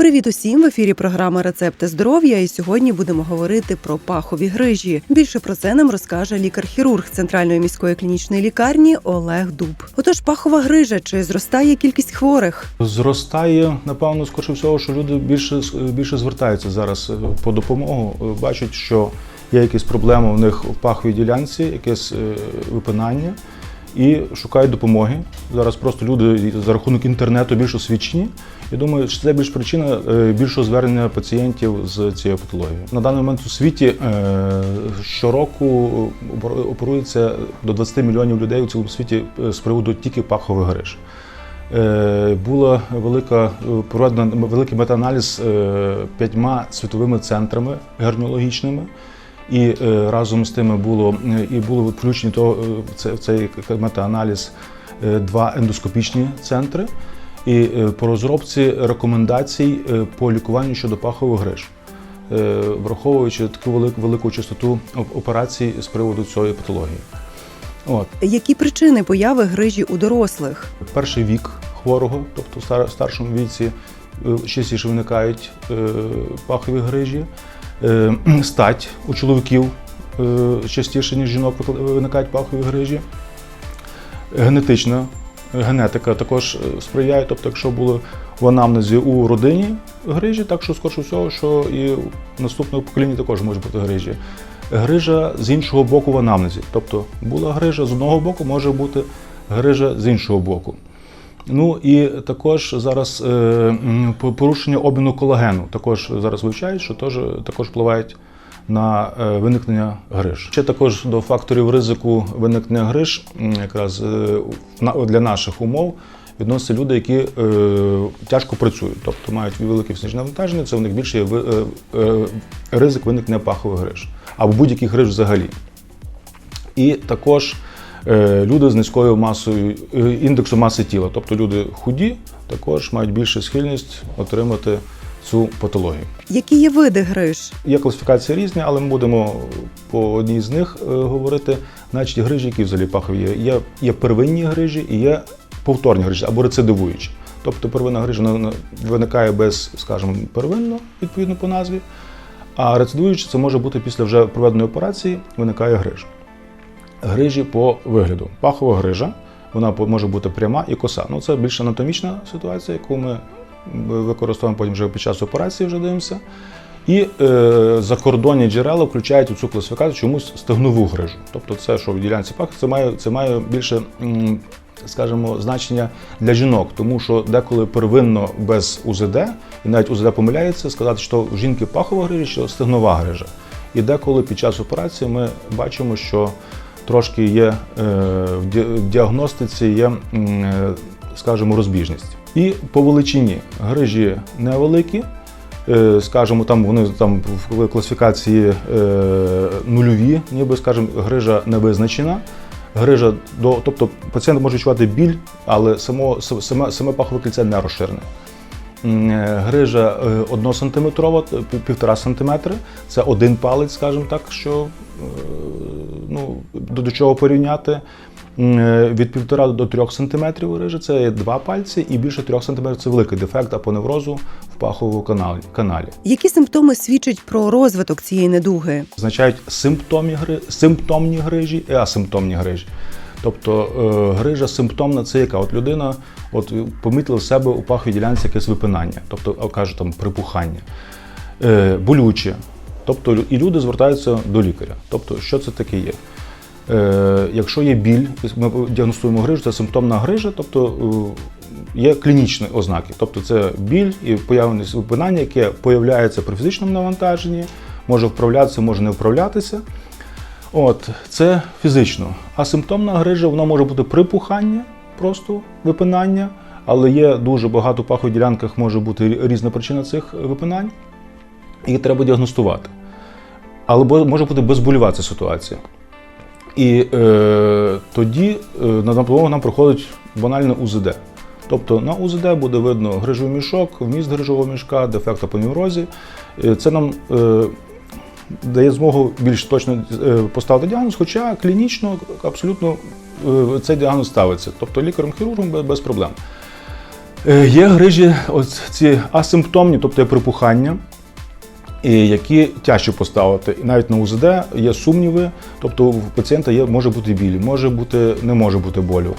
Привіт усім в ефірі програми Рецепти здоров'я. І сьогодні будемо говорити про пахові грижі. Більше про це нам розкаже лікар-хірург Центральної міської клінічної лікарні Олег Дуб. Отож, пахова грижа чи зростає кількість хворих? Зростає, напевно, скоріше всього, що люди більше, більше звертаються зараз е, по допомогу. Е, Бачать, що є якісь проблеми у них в паховій ділянці, якесь е, випинання, і шукають допомоги. Зараз просто люди за рахунок інтернету більш освічені. І думаю, що це більш причина е, більшого звернення пацієнтів з цією патологією. На даний момент у світі е, щороку оперується до 20 мільйонів людей у цілому світі е, з приводу тільки пахових гриж. Була велика проведена великий метааналіз п'ятьма світовими центрами гернеологічними. І е, разом з тими було е, і було включені то е, в це- цей метааналіз два ендоскопічні центри. І по розробці рекомендацій по лікуванню щодо пахових гриж, враховуючи таку велику велику частоту оп- операцій з приводу цієї патології. От. Які причини появи грижі у дорослих? Перший вік хворого, тобто в стар- старшому віці, частіше виникають пахові грижі, стать у чоловіків е, частіше, ніж жінок, викли- виникають пахові грижі. Генетична генетика також е, сприяє, тобто, якщо було в анамнезі у родині грижі, так що скоріше всього, що і в наступному поколінні також може бути грижі. Грижа з іншого боку в анамнезі. Тобто була грижа з одного боку, може бути грижа з іншого боку. Ну і також зараз е, порушення обміну колагену також зараз вивчають, що теж також впливають на е, виникнення гриж. Ще також до факторів ризику виникнення гриж, якраз е, для наших умов відносяться люди, які е, тяжко працюють, тобто мають велике фізичне навантаження, це у них більше є е, е, ризик виникнення пахових гриж або будь-яких гриж взагалі. І також люди з низькою масою е, індексом маси тіла, тобто люди худі, також мають більшу схильність отримати цю патологію. Які є види гриж? Є класифікації різні, але ми будемо по одній з них е, говорити. Значить, грижі, які взагалі пахові є. Є, є первинні грижі і є повторні грижі або рецидивуючі. Тобто первинна грижа виникає без, скажімо, первинно, відповідно по назві. А рецидивуючи це може бути після вже проведеної операції, виникає грижа. Грижі по вигляду. Пахова грижа, вона може бути пряма і коса. Ну це більш анатомічна ситуація, яку ми використовуємо потім вже під час операції, вже дивимося. І е, закордонні джерела включають у цю класифікацію чомусь стегнову грижу. Тобто, це, що в ділянці паху, це має, це має більше, скажімо, значення для жінок, тому що деколи первинно без УЗД, і навіть УЗД помиляється, сказати, що в жінки пахова грижа, що стегнова грижа. І деколи під час операції ми бачимо, що трошки є е, в діагностиці є, е, скажімо, розбіжність. І по величині грижі невеликі, е, скажімо, там вони там в класифікації нульові, ніби скажімо, грижа не визначена. Грижа до, тобто пацієнт може відчувати біль, але само, саме, саме пахове кільце не розширене. Грижа 1 сантиметрова, 1,5 см. Це один палець, скажімо так, що ну, до, до чого порівняти. Е, Від 1,5 до 3 см грижа це два пальці, і більше 3 см це великий дефект апоневрозу в паховому каналі. каналі. Які симптоми свідчать про розвиток цієї недуги? Означають симптомні гри, симптомні грижі і асимптомні грижі. Тобто е, грижа симптомна це яка? От людина от, помітила в себе у паховій ділянці якесь випинання, тобто кажуть там припухання, е, болюче. Тобто і люди звертаються до лікаря. Тобто, що це таке є? Е, якщо є біль, ми діагностуємо грижу, це симптомна грижа, тобто е, є клінічні ознаки. Тобто це біль і появленість випинання, яке появляється при фізичному навантаженні, може вправлятися, може не вправлятися. От, це фізично. А симптомна грижа вона може бути припухання, просто випинання, але є дуже багато пахових ділянках може бути різна причина цих випинань, і треба діагностувати. Але може бути безболюва ця ситуація. І е, тоді е, на допомогу нам приходить банальне УЗД. Тобто на УЗД буде видно грижовий мішок, вміст грижового мішка, дефект апоневрозі. Е, Це нам е, дає змогу більш точно е, поставити діагноз, хоча клінічно абсолютно е, цей діагноз ставиться. Тобто лікарем-хірургом без проблем. Е, Є грижі, ось ці асимптомні, тобто є припухання, які тяжче поставити. І навіть на УЗД є сумніви, тобто у пацієнта є, може бути біль, може бути, не може бути болю.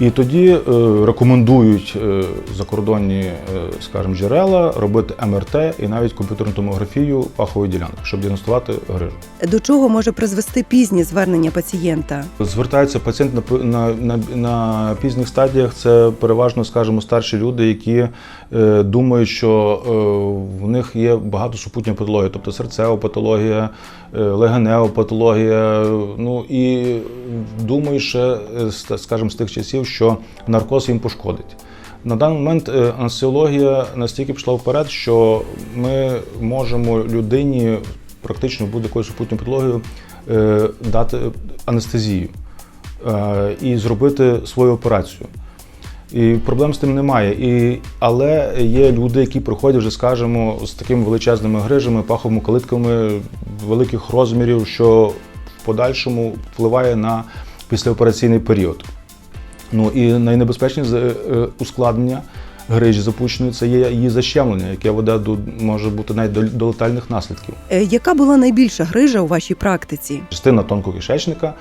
І тоді е, рекомендують е, закордонні, е, скажімо, джерела робити МРТ і навіть комп'ютерну томографію пахової ділянки, щоб діагностувати грижу. До чого може призвести пізнє звернення пацієнта? Звертається пацієнт на, на, на, на пізніх стадіях. Це переважно, скажімо, старші люди, які е, думають, що е, в них є багато супутньої патології, тобто серцева патологія, е, легенева патологія. Ну і думаю, ще, скажімо, з тих часів, що наркоз їм пошкодить. На даний момент е, анестезіологія настільки пішла вперед, що ми можемо людині практично будь-якою супутньою патологією е, дати анестезію е, і зробити свою операцію. І проблем з тим немає. І, але є люди, які приходять вже, скажімо, з такими величезними грижами, паховими калитками великих розмірів, що в подальшому впливає на післяопераційний період. Ну і найнебезпечніше е, е, ускладнення грижі запущеної це є її защемлення, яке веде до може бути навіть до, до летальних наслідків. Е, Яка була найбільша грижа у вашій практиці? Частина тонкого кишечника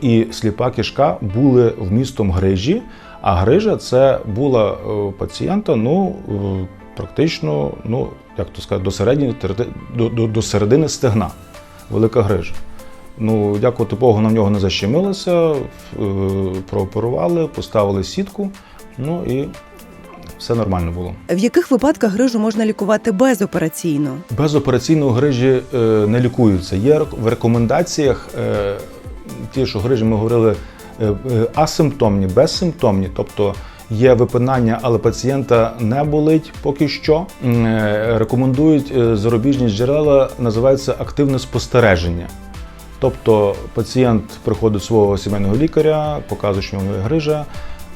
і сліпа кишка були вмістом грижі, а грижа це була у пацієнта ну, практично, ну, як то сказати, до терети- до, до, до середини стегна. Велика грижа. Ну, дякувати Богу, в нього не защемилася, е, прооперували, поставили сітку, ну і все нормально було. В яких випадках грижу можна лікувати безопераційно? Без операційної грижі е, не лікуються. Є в рекомендаціях е, ті, що грижі ми говорили, асимптомні, безсимптомні, тобто є випинання, але пацієнта не болить поки що. Рекомендують зарубіжні джерела, називається активне спостереження. Тобто пацієнт приходить до свого сімейного лікаря, показує, що в нього є грижа,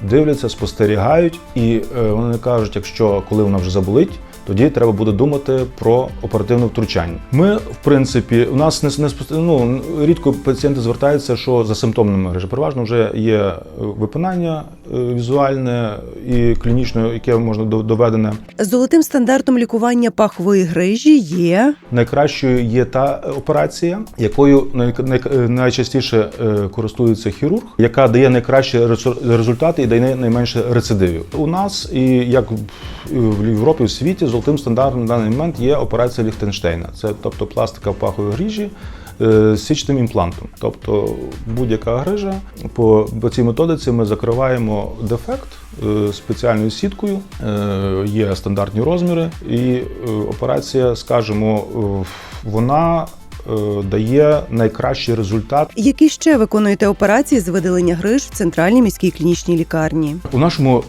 дивляться, спостерігають, і е, вони кажуть, якщо коли вона вже заболить, тоді треба буде думати про оперативне втручання. Ми, в принципі, у нас не, не ну, рідко пацієнти звертаються, що за симптомними грижа. Переважно вже є е, випинання візуальне і клінічне, яке можна до- доведене. Золотим стандартом лікування пахової грижі є Найкращою є та операція, якою най- най- найчастіше е, користується хірург, яка дає найкращі результати і дає найменше рецидивів. У нас і як в- Європі, в світі, золотим стандартом на даний момент є операція Ліхтенштейна. Це тобто пластика в паховій грижі. Е, січним імплантом, тобто будь-яка грижа по, цій методиці ми закриваємо дефект е, спеціальною сіткою, е, є стандартні розміри, і операція, скажімо, вона дає найкращий результат. які ще виконуєте операції з видалення гриж в центральній міській клінічній лікарні? У нашому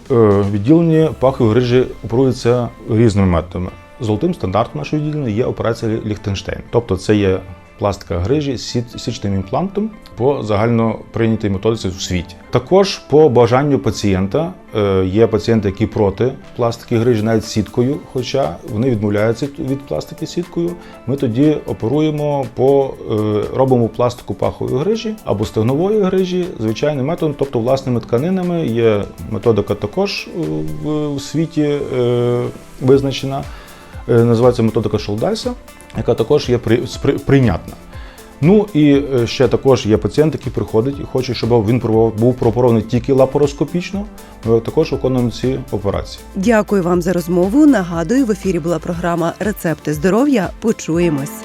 відділенні пахові грижі оперуються різними методами. Золотим стандартом нашого відділення є операція Ліхтенштейн. Тобто це є пластика грижі з січним імплантом по загально прийнятій методиці в світі. Також по бажанню пацієнта е, є пацієнти, які проти пластики грижі, навіть сіткою, хоча вони відмовляються від пластики сіткою. Ми тоді оперуємо по е, робимо пластику пахової грижі або стегнової грижі звичайним методом, тобто власними тканинами. Є методика також е, в, світі визначена. Е, називається методика Шолдайса, яка також є прийнятна. Ну і е, ще також є пацієнт, який приходить і хоче, щоб він був пропорований тільки лапароскопічно. Ми також виконуємо ці операції. Дякую вам за розмову. Нагадую, в ефірі була програма Рецепти здоров'я. Почуємось.